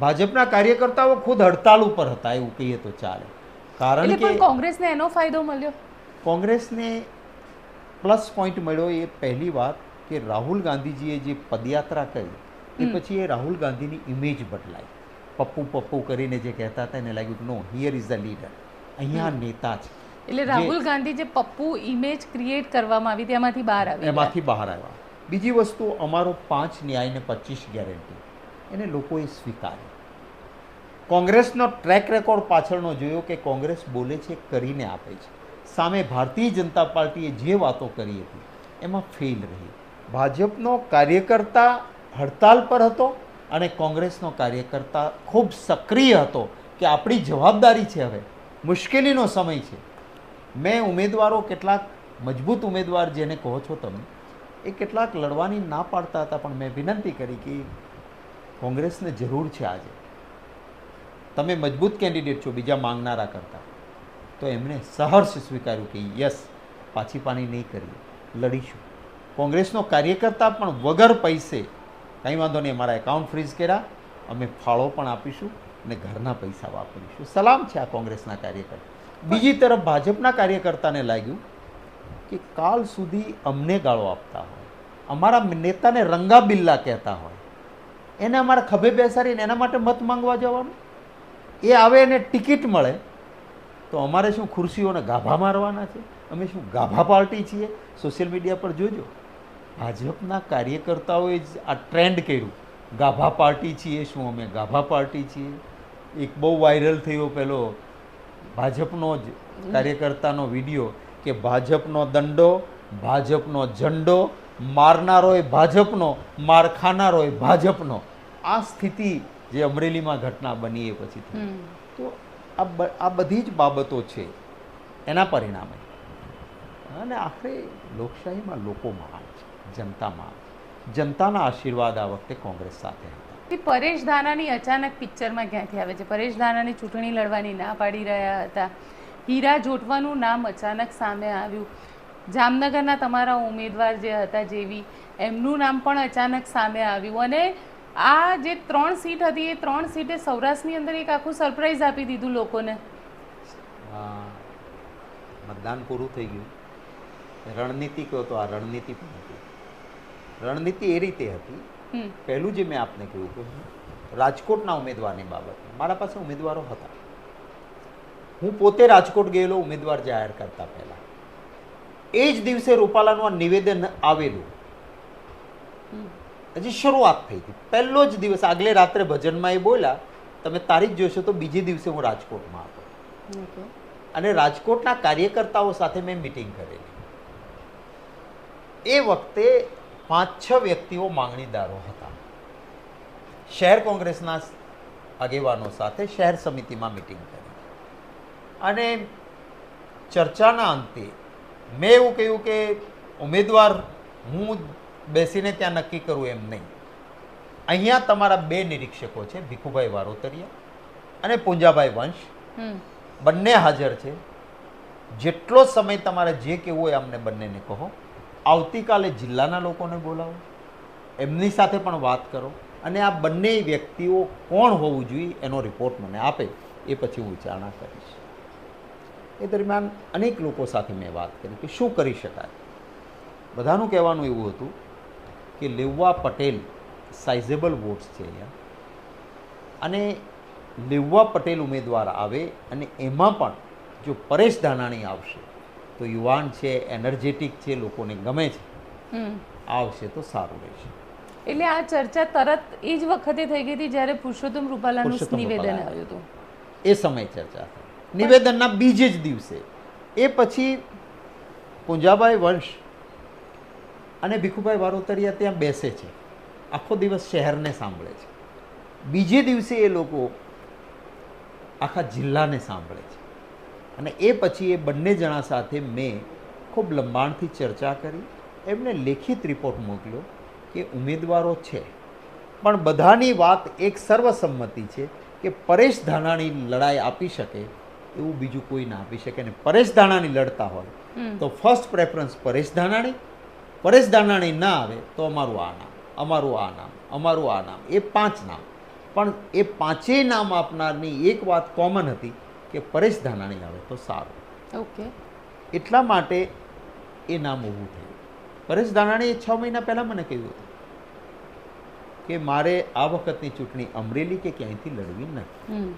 ભાજપના કાર્યકર્તાઓ ખુદ હડતાલ ઉપર હતા એવું કહીએ તો ચાલે. કારણ કે કોંગ્રેસને એનો ફાયદો મળ્યો? કોંગ્રેસને પ્લસ પોઈન્ટ મળ્યો એ પહેલી વાત કે રાહુલ ગાંધીજીએ જે પદયાત્રા કરી એ પછી એ રાહુલ ગાંધીની ઇમેજ બદલાઈ. પપ્પુ પપ્પુ કરીને જે કહેતા હતા એને લાગ્યું કે no here is the leader અહીંયા નેતા છે. એટલે રાહુલ ગાંધી જે પપ્પુ ઇમેજ ક્રિએટ કરવામાં આવી તેમાંથી બહાર આવ્યા એમાંથી બહાર આવ્યા. બીજી વસ્તુ અમારો પાંચ ન્યાય ને પચીસ ગેરંટી એને લોકોએ સ્વીકાર્યો. કોંગ્રેસનો ટ્રેક રેકોર્ડ પાછળનો જોયો કે કોંગ્રેસ બોલે છે, કરીને આપે છે. સામે ભારતીય જનતા પાર્ટીએ જે વાતો કરી હતી, એમાં ફેલ રહી. ભાજપનો કાર્યકર્તા હડતાલ પર હતો અને કોંગ્રેસનો કાર્યકર્તા ખૂબ સક્રિય હતો કે આપણી જવાબદારી છે હવે. મુશ્કેલીનો સમય છે. મેં ઉમેદવારો કેટલાક, મજબૂત ઉમેદવાર જેને કહો છો તમે, એ કેટલાક લડવાની ના પાડતા હતા, પણ મેં વિનંતી કરી કે કોંગ્રેસને જરૂર છે આજે. તમે મજબૂત કેન્ડિડેટ છો, બીજા માંગનારા કરતા. તો એમણે સહર્ષ સ્વીકાર્યું કે યસ, પાછી પાણી નહીં કરીએ, લડીશું. કોંગ્રેસનો કાર્યકર્તા પણ વગર પૈસે, કંઈ વાંધો નહીં, અમારા એકાઉન્ટ ફ્રીઝ કર્યા, અમે ફાળો પણ આપીશું અને ઘરના પૈસા વાપરીશું. સલામ છે આ કોંગ્રેસના કાર્યકર્તા. બીજી તરફ ભાજપના કાર્યકર્તાને લાગ્યું કે કાલ સુધી અમને ગાળો આપતા હોય. અમારા નેતાને રંગા બિલ્લા કહેતા હોય. એને અમારા ખભે બેસાડીને એના માટે મત માંગવા જવાનું? એ આવે એને ટિકિટ મળે, તો અમારે શું ખુરશીઓને ગાભા મારવાના છે? અમે શું ગાભા પાર્ટી છીએ? સોશિયલ મીડિયા પર જોજો. ભાજપના કાર્યકર્તાઓએ જ આ ટ્રેન્ડ કર્યું. ગાભા પાર્ટી છીએ શું અમે? ગાભા પાર્ટી છીએ. એક બહુ વાયરલ થયો પેલો ભાજપનો જ કાર્યકર્તાનો વીડિયો કે ભાજપનો દંડો, ભાજપનો ઝંડો મારનારોય ભાજપનો માર ખાનારોય ભાજપનો. આ સ્થિતિ જે અમરેલીમાં ઘટના બની એ પછી તો આ બધી જ બાબતો છે એના પરિણામે. અને આખરે લોકશાહીમાં લોકો મહાન છે જનતામાં છે. જનતાના આશીર્વાદ આ વખતે કોંગ્રેસ સાથે હતા. પરેશ ધાનાની અચાનક પિક્ચરમાં ક્યાંથી આવે છે? પરેશ ધાનાની ચૂંટણી લડવાની ના પાડી રહ્યા હતા. હીરા જોટવાનું નામ અચાનક સામે આવ્યું. જામનગરના તમારા ઉમેદવાર જે હતા જેવી એમનું નામ પણ અચાનક સામે આવ્યું અને આ જે ત્રણ સીટ હતી એ ત્રણ સીટે સૌરાષ્ટ્રની અંદર એક આખું સરપ્રાઈઝ આપી દીધું લોકોને. મતદાન પૂરું થઈ ગયું. રણનીતિ કહો તો આ રણનીતિ પણ હતી. રણનીતિ એ રીતે હતી. પહેલું જે મેં આપને કહ્યું કે રાજકોટના ઉમેદવારની બાબત. મારા પાસે ઉમેદવારો હતા. હું પોતે રાજકોટ ગયેલો ઉમેદવાર જાહેર કરતા પહેલા. એ જ દિવસે રૂપાલાનું આ નિવેદન આવેલું. હજી શરૂઆત થઈ હતી. પહેલો જ દિવસ આગલે રાત્રે ભજનમાં એ બોલ્યા તમે તારીખ જોશો તો બીજે દિવસે હું રાજકોટમાં હતો. અને રાજકોટના કાર્યકર્તાઓ સાથે મેં મિટિંગ કરેલી. એ વખતે પાંચ છ વ્યક્તિઓ માંગણીદારો હતા. શહેર કોંગ્રેસના આગેવાનો સાથે શહેર સમિતિમાં મિટિંગ કરી. અને ચર્ચાના અંતે મેં એવું કહ્યું કે ઉમેદવાર હું બેસીને ત્યાં નક્કી કરું એમ નહીં. અહીંયા તમારા બે નિરીક્ષકો છે ભીખુભાઈ વારોતરિયા અને પુંજાભાઈ વંશ. હમ. બંને હાજર છે. જેટલો સમય તમારે જે કહેવું હોય અમને બંનેને કહો. આવતીકાલે જિલ્લાના લોકોને બોલાવો. એમની સાથે પણ વાત કરો. અને આ બંને વ્યક્તિઓ કોણ હોવું જોઈએ એનો રિપોર્ટ મને આપે. એ પછી હું વિચારણા કરીશ. એ દરમિયાન અનેક લોકો સાથે મેં વાત કરી કે શું કરી શકાય. બધાનું કહેવાનું એવું હતું કે લેવવા પટેલ સાઇઝેબલ વોટ્સ છે અહીંયા. અને લેવવા પટેલ ઉમેદવાર આવે અને એમાં પણ જો પરેશ ધાનાણી આવશે તો યુવાન છે એનર્જેટિક છે લોકોને ગમે છે. હમ. આવશે તો સારું રહેશે. એટલે આ ચર્ચા તરત એ જ વખતે થઈ ગઈ હતી જ્યારે પુરુષોત્તમ રૂપાલાનું નિવેદન રૂપાલા. આવ્યું હતું. એ સમય ચર્ચા થઈ. નિવેદનના બીજે જ દિવસે. એ પછી પુંજાભાઈ વંશ અને ભીખુભાઈ વારોતરિયા ત્યાં બેસે છે. આખો દિવસ શહેરને સાંભળે છે. બીજે દિવસે એ લોકો આખા જિલ્લાને સાંભળે છે. અને એ પછી એ બંને જણા સાથે મેં ખૂબ લંબાણથી ચર્ચા કરી. એમને લેખિત રિપોર્ટ મોકલ્યો કે ઉમેદવારો છે. પણ બધાની વાત એક સર્વસંમતિ છે કે પરેશ ધાનાણી લડાઈ આપી શકે એવું બીજું કોઈ ના આપી શકે ને. પરેશ દાણાની લડતા હોય તો ફર્સ્ટ પ્રેફરન્સ પરેશ ધાનાણી. પરેશ ધાનાણી ના આવે તો અમારું આ નામ અમારું આ નામ અમારું આ નામ એ પાંચ નામ. પણ એ પાંચેય નામ આપનારની એક વાત કોમન હતી કે પરેશ ધાનાણી આવે તો સારું. ઓકે. એટલા માટે એ નામ ઊભું થયું. પરેશ ધાનાણીએ છ મહિના પહેલાં મને કહ્યું હતું કે મારે આ વખતની ચૂંટણી અમરેલી કે ક્યાંયથી લડવી નથી.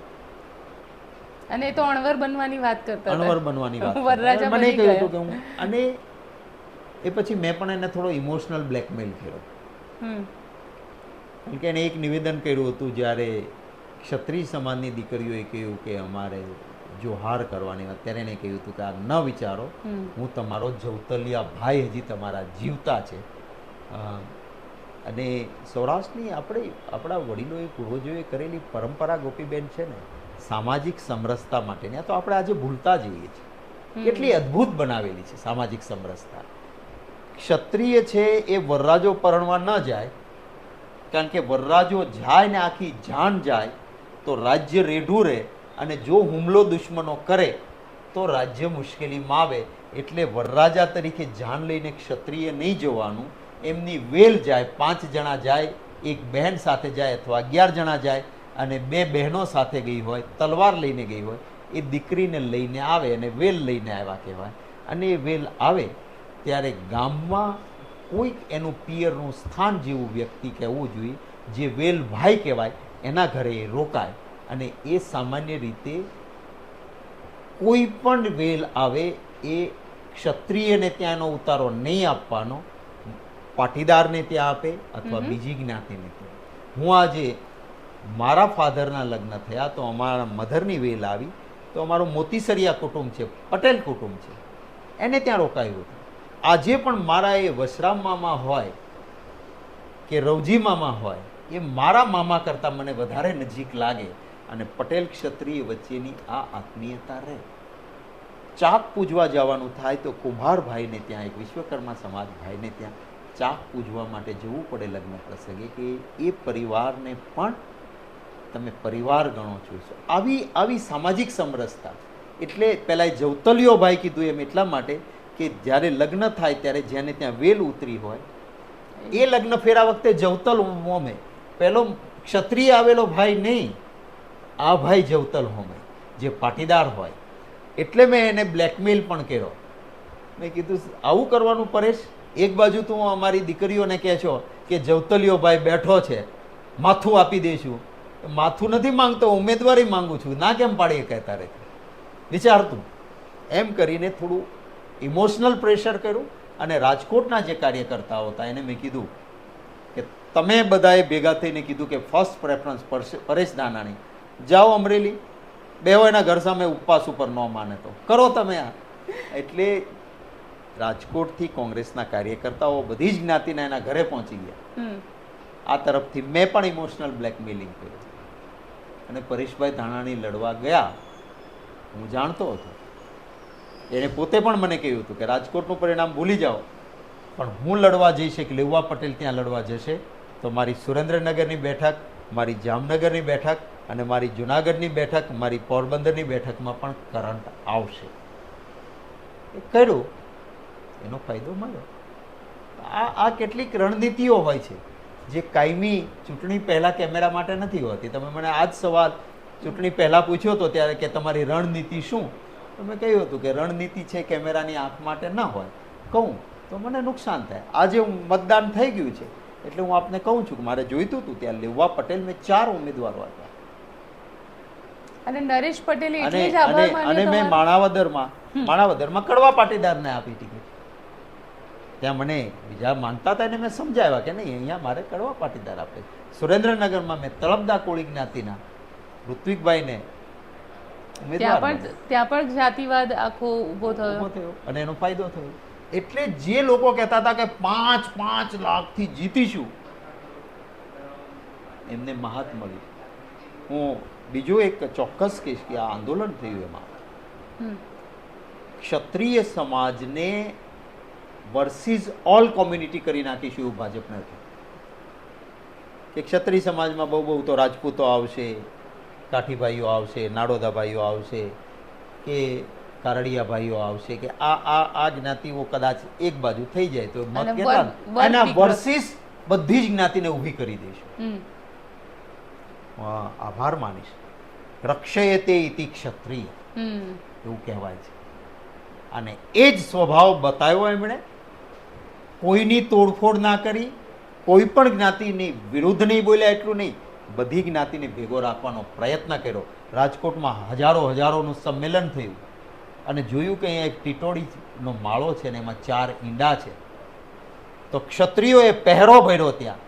અને એ તો અણવર બનવાની વાત કરતા અણવર બનવાની વાત વરરાજા મને કહ્યું હતું કે હું અને એ પછી મેં પણ એને થોડો ઇમોશનલ બ્લેકમેલ કર્યો. કારણ કે એને એક નિવેદન કર્યું હતું જ્યારે ક્ષત્રિય સમાજની દીકરીઓએ કહ્યું કે અમારે જોહાર કરવાની વાત ત્યારે એને કહ્યું હતું કે આ ન વિચારો. હું તમારો જવતલિયા ભાઈ હજી તમારા જીવતા છે. અને સૌરાષ્ટ્રની આપણે આપણા વડીલોએ પૂર્વજોએ કરેલી પરંપરા ગોપીબેન છે ને સામાજિક સમરસતા માટેની. આ તો આપણે આજે ભૂલતા જઈએ છીએ. કેટલી અદ્ભુત બનાવેલી છે સામાજિક સમરસતા. ક્ષત્રિય છે એ વરરાજો પરણવા ન જાય કારણ કે વરરાજો જાય ને આખી જાણ જાય તો રાજ્ય રેઢું રહે અને જો હુમલો દુશ્મનો કરે તો રાજ્ય મુશ્કેલીમાં આવે એટલે વરરાજા તરીકે જાન લઈને ક્ષત્રિય નહીં જવાનું. એમની વેલ જાય પાંચ જણા જાય એક બહેન સાથે જાય અથવા અગિયાર જણા જાય અને બે બહેનો સાથે ગઈ હોય તલવાર લઈને ગઈ હોય એ દીકરીને લઈને આવે અને વેલ લઈને આવ્યા કહેવાય. અને એ વેલ આવે ત્યારે ગામમાં કોઈક એનું પિયરનું સ્થાન જેવું વ્યક્તિ કહેવું જોઈએ જે વેલ ભાઈ કહેવાય એના ઘરે એ રોકાય. અને એ સામાન્ય રીતે કોઈ પણ વેલ આવે એ ક્ષત્રિયને ત્યાંનો ઉતારો નહીં આપવાનો પાટીદારને ત્યાં આપે અથવા બીજી જ્ઞાતિને ત્યાં હું આજે મારા ફાધરના લગ્ન થયા તો અમારા મધરની વેલ આવી. તો અમારું મોતીસરિયા કુટુંબ છે, પટેલ કુટુંબ છે. એને ત્યાં રોકાયું હતું. આજે પણ મારા એ વસરામ મામા હોય કે રવજી મામા હોય, એ મારા મામા કરતાં મને વધારે નજીક લાગે અને પટેલ ક્ષત્રિય વચ્ચેની આ આત્મીયતા રહે. ચાક પૂજવા જવાનું થાય તો કુંભાર ભાઈને ત્યાં, એક વિશ્વકર્મા સમાજ ભાઈને ત્યાં ચાક પૂજવા માટે જવું પડે લગ્ન પ્રસંગે કે એ પરિવારને પણ તમે પરિવાર ગણો છો. આવી આવી સામાજિક સમરસતા, એટલે પહેલાં જવતલિયો ભાઈ કીધું એમ એટલા માટે કે જ્યારે લગ્ન થાય ત્યારે જેને ત્યાં વેલ ઉતરી હોય, એ લગ્ન ફેરા વખતે જવતલ હોમે. પહેલો ક્ષત્રિય આવેલો ભાઈ નહીં, આ ભાઈ જવતલ હોમે, જે પાટીદાર હોય. એટલે મેં એને બ્લેકમેલ પણ કર્યો. મેં કીધું, આવું કરવાનું પરેશ? એક બાજુ તું અમારી દીકરીઓને કહે છો કે જવતલિયો ભાઈ બેઠો છે, માથું આપી દઈશું માથું નથી માંગતો ઉમેદવારી માંગુ છું. ના કેમ પાડીએ કહેતા રહે. વિચારતું. એમ કરીને થોડું ઇમોશનલ પ્રેશર કર્યું અને રાજકોટના જે કાર્યકર્તાઓ હતા એને મેં કીધું કે તમે બધાએ ભેગા થઈને કીધું કે ફર્સ્ટ પ્રેફરન્સ પરેશ દાનાણી. જાઓ અમરેલી. બેહો એના ઘર સામે ઉપવાસ ઉપર ન માને તો. કરો તમે આ. એટલે રાજકોટથી કોંગ્રેસના કાર્યકર્તાઓ બધી જ જ્ઞાતિના એના ઘરે પહોંચી ગયા. આ તરફથી મેં પણ ઇમોશનલ બ્લેકમેલિંગ કર્યું. અને પરેશભાઈ ધાણાણી લડવા ગયા, હું જાણતો હતો. એણે પોતે પણ મને કહ્યું હતું કે રાજકોટનું પરિણામ ભૂલી જાઓ. પણ હું લડવા જઈશ કે લેવા પટેલ ત્યાં લડવા જશે. તો મારી સુરેન્દ્રનગરની બેઠક, મારી જામનગરની બેઠક અને મારી જુનાગઢની બેઠક, મારી પોરબંદરની બેઠકમાં પણ કરંટ આવશે. એ કર્યું. એનો ફાયદો મળ્યો. આ આ કેટલીક રણનીતિઓ હોય છે. જે કાયમી ચૂંટણી પહેલાં કેમેરા માટે નથી હોતી. તમે મને આજ સવાલ ચૂંટણી પહેલાં પૂછ્યો હતો ત્યારે કે તમારી રણનીતિ શું? તો મેં કહ્યું હતું કે રણનીતિ છે કેમેરાની આંખ માટે ના હોય. કહું તો મને નુકસાન થાય. આજે હું મતદાન થઈ ગયું છે. એટલે હું આપને કહું છું કે મારે જોઈતું હતું ત્યાં લેવા પટેલ મેં ચાર ઉમેદવારો હતા અને નરેશ પટેલ અને એટલે જ આભાર અને અને મેં? માણાવદરમાં માણાવદરમાં કડવા પાટીદારને આપી ટિકિટ ત્યાં મને બીજા માનતા હતા એને મેં સમજાવ્યા કે નહીં અહીંયા મારે કડવા પાટીદાર આપે. સુરેન્દ્રનગરમાં મેં તળપદા કોળી જ્ઞાતિના ઋત્વિકભાઈને ત્યાં પણ ત્યાં પણ જાતિવાદ આખો ઊભો થયો. અને એનો ફાયદો થયો. એટલે જે લોકો કહેતા હતા કે પાંચ પાંચ લાખથી જીતીશું એમને મહાત મળ્યું હું બીજું એક ચોક્કસ કહીશ કે આ આંદોલન થયું એમાં. ક્ષત્રિય સમાજને વર્સિસ ઓલ કોમ્યુનિટી કરી નાખીશું એવું ભાજપને હતું. કે ક્ષત્રિય સમાજમાં બહુ બહુ તો રાજપૂતો આવશે કાઠીભાઈઓ આવશે નાડોદા ભાઈઓ આવશે કે કારડિયા ભાઈઓ આવશે કે આ આ આ જ્ઞાતિઓ કદાચ એક બાજુ થઈ જાય તો મત કેટલા? એના વર્સિસ બધી જ જ્ઞાતિને ઊભી કરી અ, આભાર માનીશ. રક્ષયતે ઇતિ ક્ષત્રિય. એવું કહેવાય છે. અને એ જ સ્વભાવ બતાવ્યો એમણે કોઈની તોડફોડ ના કરી, કોઈ પણ જ્ઞાતિની વિરુદ્ધ નહીં બોલ્યા એટલું નહીં, બધી જ્ઞાતિને ભેગો રાખવાનો પ્રયત્ન કર્યો. રાજકોટમાં હજારો હજારોનું સંમેલન થયું અને જોયું કે અહીંયા એક ટીટોડીનો માળો છે ને એમાં ચાર ઈંડા છે. તો ક્ષત્રિયોએ પહેરો ભર્યો ત્યાં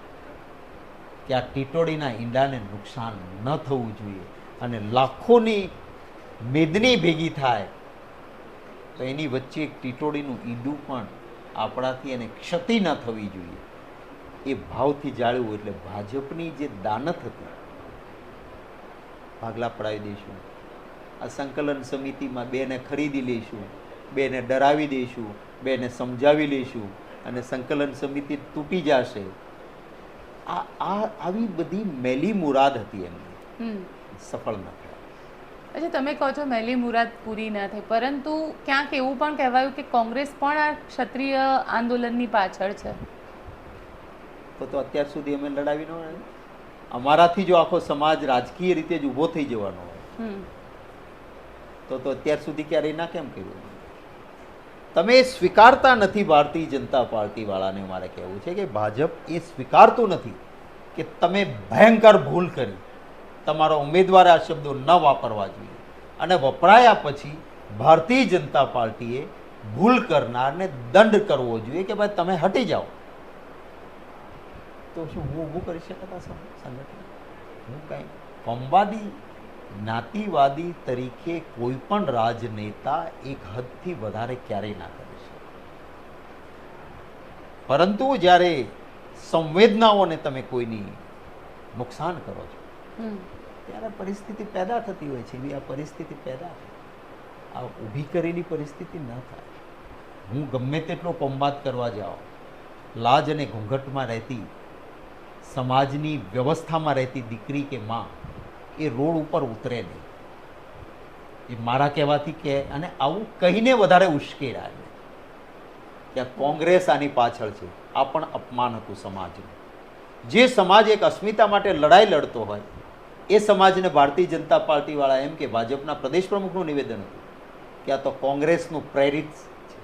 કે આ ટીટોડીના ઈંડાને નુકસાન ન થવું જોઈએ અને લાખોની મેદની ભેગી થાય. તો એની વચ્ચે એક ટીટોડીનું ઈંડું પણ આપણાથી એને ક્ષતિ ન થવી જોઈએ. એ ભાવથી જાળવવું એટલે ભાજપની જે દાનત હતી ભાગલા પડાવી દઈશું. આ સંકલન સમિતિમાં બેને ખરીદી લઈશું બેને ડરાવી દઈશું બેને સમજાવી લઈશું અને સંકલન સમિતિ તૂટી જશે. આ આ આવી બધી મેલી મુરાદ હતી એમની. સફળ ન થયા. અચ્છા તમે કહો છો મેલી મુરાદ પૂરી ના થઈ પરંતુ ક્યાંક એવું પણ કહેવાયું કે કોંગ્રેસ પણ આ ક્ષત્રિય આંદોલનની પાછળ છે. તો તો અત્યાર સુધી અમે લડાવી ન હોય. અમારાથી જો આખો સમાજ રાજકીય રીતે જ ઊભો થઈ જવાનો હોય. તો તો અત્યાર સુધી ક્યારેય ના કેમ કર્યું? તમે સ્વીકારતા નથી ભારતીય જનતા પાર્ટી વાળાને મારે કહેવું છે કે ભાજપ એ સ્વીકારતું નથી કે તમે ભયંકર ભૂલ કરી. તમારો ઉમેદવારે આ શબ્દો ન વાપરવા જોઈએ. અને વપરાયા પછી ભારતીય જનતા પાર્ટીએ ભૂલ કરનારને દંડ કરવો જોઈએ કે ભાઈ તમે હટી જાઓ. તો શું હું ઊભું કરી શકતા સંગઠન? હું કાંઈ કોમવાદી જ્ઞાતિવાદી તરીકે કોઈ પણ રાજનેતા એક હદથી વધારે ક્યારેય ના કરી શકે. પરંતુ જ્યારે સંવેદનાઓને તમે કોઈની નુકસાન કરો છો ત્યારે પરિસ્થિતિ પેદા થતી હોય છે. એવી આ પરિસ્થિતિ પેદા થાય. આ ઊભી કરેલી પરિસ્થિતિ ન થાય. હું ગમે તેટલો કોમ્બાત કરવા જાઉં, લાજ અને ઘૂંઘટમાં રહેતી, સમાજની વ્યવસ્થામાં રહેતી દીકરી કે માં, એ રોડ ઉપર ઉતરે નહીં. એ મારા કહેવાથી કે અને આવું કહીને વધારે ઉશ્કેરાય કે કોંગ્રેસ આની પાછળ છે. આ પણ અપમાન હતું સમાજનું. જે સમાજ એક અસ્મિતા માટે લડાઈ લડતો હોય એ સમાજને ભારતીય જનતા પાર્ટીવાળા એમ કે ભાજપના પ્રદેશ પ્રમુખનું નિવેદન હતું કે આ તો કોંગ્રેસનું પ્રેરિત છે.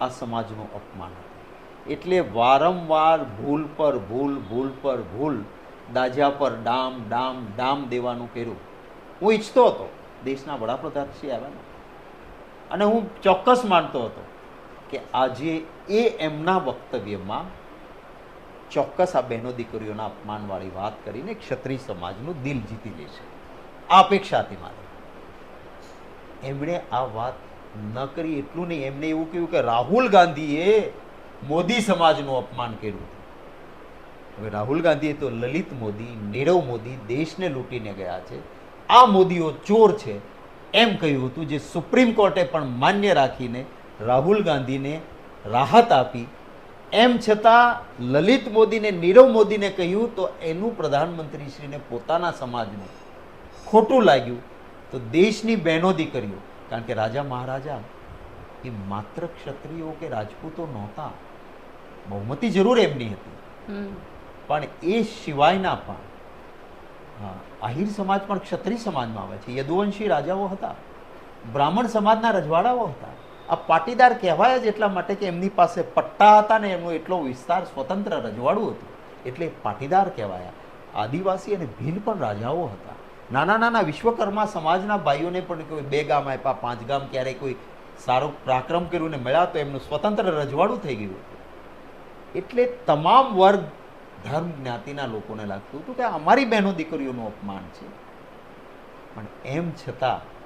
આ સમાજનું અપમાન હતું. એટલે વારંવાર ભૂલ પર ભૂલ ભૂલ પર ભૂલ દાજા પર ડામ ડામ ડામ દેવાનું કર્યું. હું ઈચ્છતો હતો દેશના વડાપ્રધાન શ્રી આવ્યા અને હું ચોક્કસ માનતો હતો કે આજે એ એમના વક્તવ્યમાં ચોક્કસ આ બહેનો દીકરીઓના અપમાનવાળી વાત કરીને ક્ષત્રિય સમાજનું દિલ જીતી લેશે આ અપેક્ષા હતી મારી એમણે આ વાત ન કરી એટલું નહીં, એમને એવું કહ્યું કે રાહુલ ગાંધીએ મોદી સમાજનું અપમાન કર્યું હવે રાહુલ ગાંધીએ તો લલિત મોદી, નીરવ મોદી દેશને લૂંટીને ગયા છે. આ મોદીઓ ચોર છે. એમ કહ્યું હતું જે સુપ્રીમ કોર્ટે પણ માન્ય રાખીને રાહુલ ગાંધીને રાહત આપી એમ છતાં લલિત મોદીને નીરવ મોદીને કહ્યું તો એનું પ્રધાનમંત્રીશ્રીને પોતાના સમાજને ખોટું લાગ્યું તો દેશની બહેનો દીકરીઓ કારણ કે રાજા મહારાજા એ માત્ર ક્ષત્રિયો કે રાજપૂતો નહોતા. બહુમતી જરૂર એમની હતી. પણ એ સિવાયના પણ આહિર સમાજ પણ ક્ષત્રિય સમાજમાં આવે છે. યદુવંશી રાજાઓ હતા. બ્રાહ્મણ સમાજના રજવાડાઓ હતા. આ પાટીદાર કહેવાય જ એટલા માટે કે એમની પાસે પટ્ટા હતા ને એમનો એટલો વિસ્તાર સ્વતંત્ર રજવાડું હતું. એટલે પાટીદાર કહેવાયા. આદિવાસી અને ભીલ પણ રાજાઓ હતા. નાના નાના વિશ્વકર્મા સમાજના ભાઈઓને પણ કોઈ બે ગામ આપ્યા, પાંચ ગામ ક્યારેય કોઈ સારો પરાક્રમ કર્યું ને મળ્યા તો એમનું સ્વતંત્ર રજવાડું થઈ ગયું હતું. એટલે તમામ વર્ગ, ધર્મ, જ્ઞાતિના લોકોને લાગતું હતું કે અમારી બહેનો દીકરીઓનું અપમાન છે. પણ એમ છતાં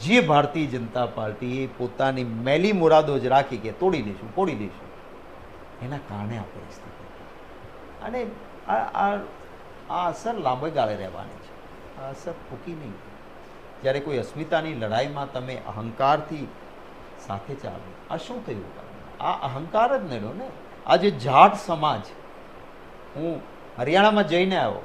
જે ભારતીય જનતા પાર્ટીએ પોતાની મેલી મુરાદો જ રાખી કે તોડી દઈશું તોડી દઈશું. એના કારણે આ પરિસ્થિતિ. અને આ આ અસર લાંબે ગાળે રહેવાની છે. આ અસર ફૂકી નહીં. જ્યારે કોઈ અસ્મિતાની લડાઈમાં તમે અહંકારથી સાથે ચાલો આ શું થયું? આ અહંકાર જ નડ્યો ને. આ જે જાટ સમાજ, હું હરિયાણામાં જઈને આવ્યો,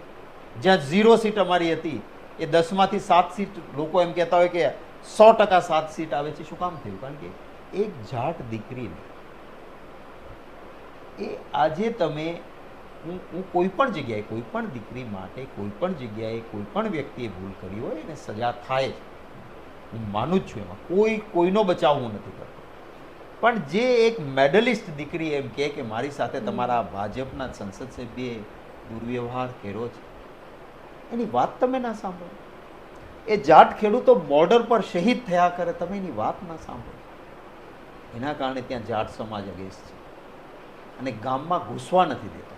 જ્યાં ઝીરો સીટ અમારી હતી, એ દસમાંથી સાત સીટ લોકો એમ કહેતા હોય કે સો ટકા સાત સીટ આવે છે, શું કામ થયું? કારણ કે એક જાટ દીકરીને એ આજે તમે, હું હું કોઈ પણ જગ્યાએ, કોઈ પણ દીકરી માટે, કોઈ પણ જગ્યાએ, કોઈ પણ વ્યક્તિએ ભૂલ કરી હોય, એને સજા થાય જ. હું માનું જ છું એમાં. કોઈ, કોઈનો બચાવ હું નથી કરતો. પણ જે એક મેડલિસ્ટ દીકરી એમ કહે કે મારી સાથે તમારા ભાજપના સંસદ સભ્યએ દુર્વ્યવહાર કર્યો છે, એની વાત તમે ના સાંભળો. એ જાટ ખેડૂતો બોર્ડર પર શહીદ થયા કરે, તમે એની વાત ના સાંભળો. એના કારણે ત્યાં જાટ સમાજ અગેન્સ્ટ છે. અને ગામમાં ઘૂસવા નથી દેતા.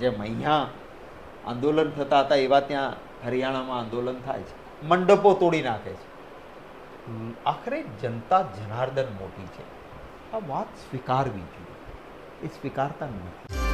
જેમ અહીંયા આંદોલન થતા હતા, એવા ત્યાં હરિયાણામાં આંદોલન થાય છે. મંડપો તોડી નાખે છે. આખરે જનતા જનાર્દન મોટી છે. આ વાત સ્વીકારવી જોઈએ. એ સ્વીકારતા નથી.